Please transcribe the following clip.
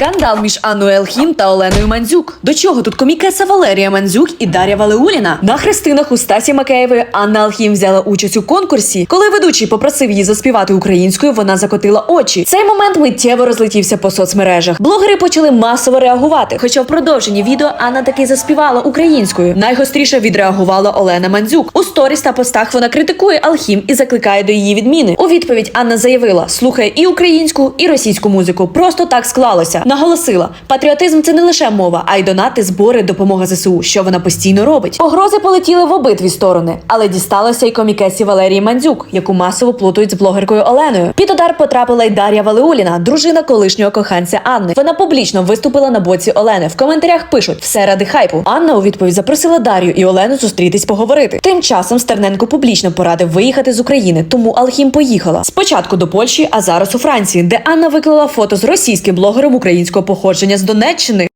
Скандал між Анною Елхім та Оленою Мандзюк. До чого тут комікеса Валерія Мандзюк і Дар'я Валеуліна? На хрестинах у Стасі Макеєвої Анна Алхім взяла участь у конкурсі. Коли ведучий попросив її заспівати українською, вона закотила очі. Цей момент миттєво розлетівся по соцмережах. Блогери почали масово реагувати. Хоча в продовженні відео Анна таки заспівала українською. Найгостріше відреагувала Олена Мандзюк. У сторіс та постах вона критикує Алхім і закликає до її відміни. У відповідь Анна заявила: слухає і українську, і російську музику. Просто так склалося. Наголосила, патріотизм це не лише мова, а й донати, збори, допомога ЗСУ, що вона постійно робить. Погрози полетіли в обидві сторони, але дісталося й комікесі Валерії Мандзюк, яку масово плутають з блогеркою Оленою. Під удар потрапила й Дар'я Валеуліна, дружина колишнього коханця Анни. Вона публічно виступила на боці Олени. В коментарях пишуть все ради хайпу. Анна у відповідь запросила Дар'ю і Олену зустрітись поговорити. Тим часом Стерненко публічно порадив виїхати з України, тому Алхім поїхала спочатку до Польщі, а зараз у Франції, де Анна виклала фото з російським блогером українського походження з Донеччини.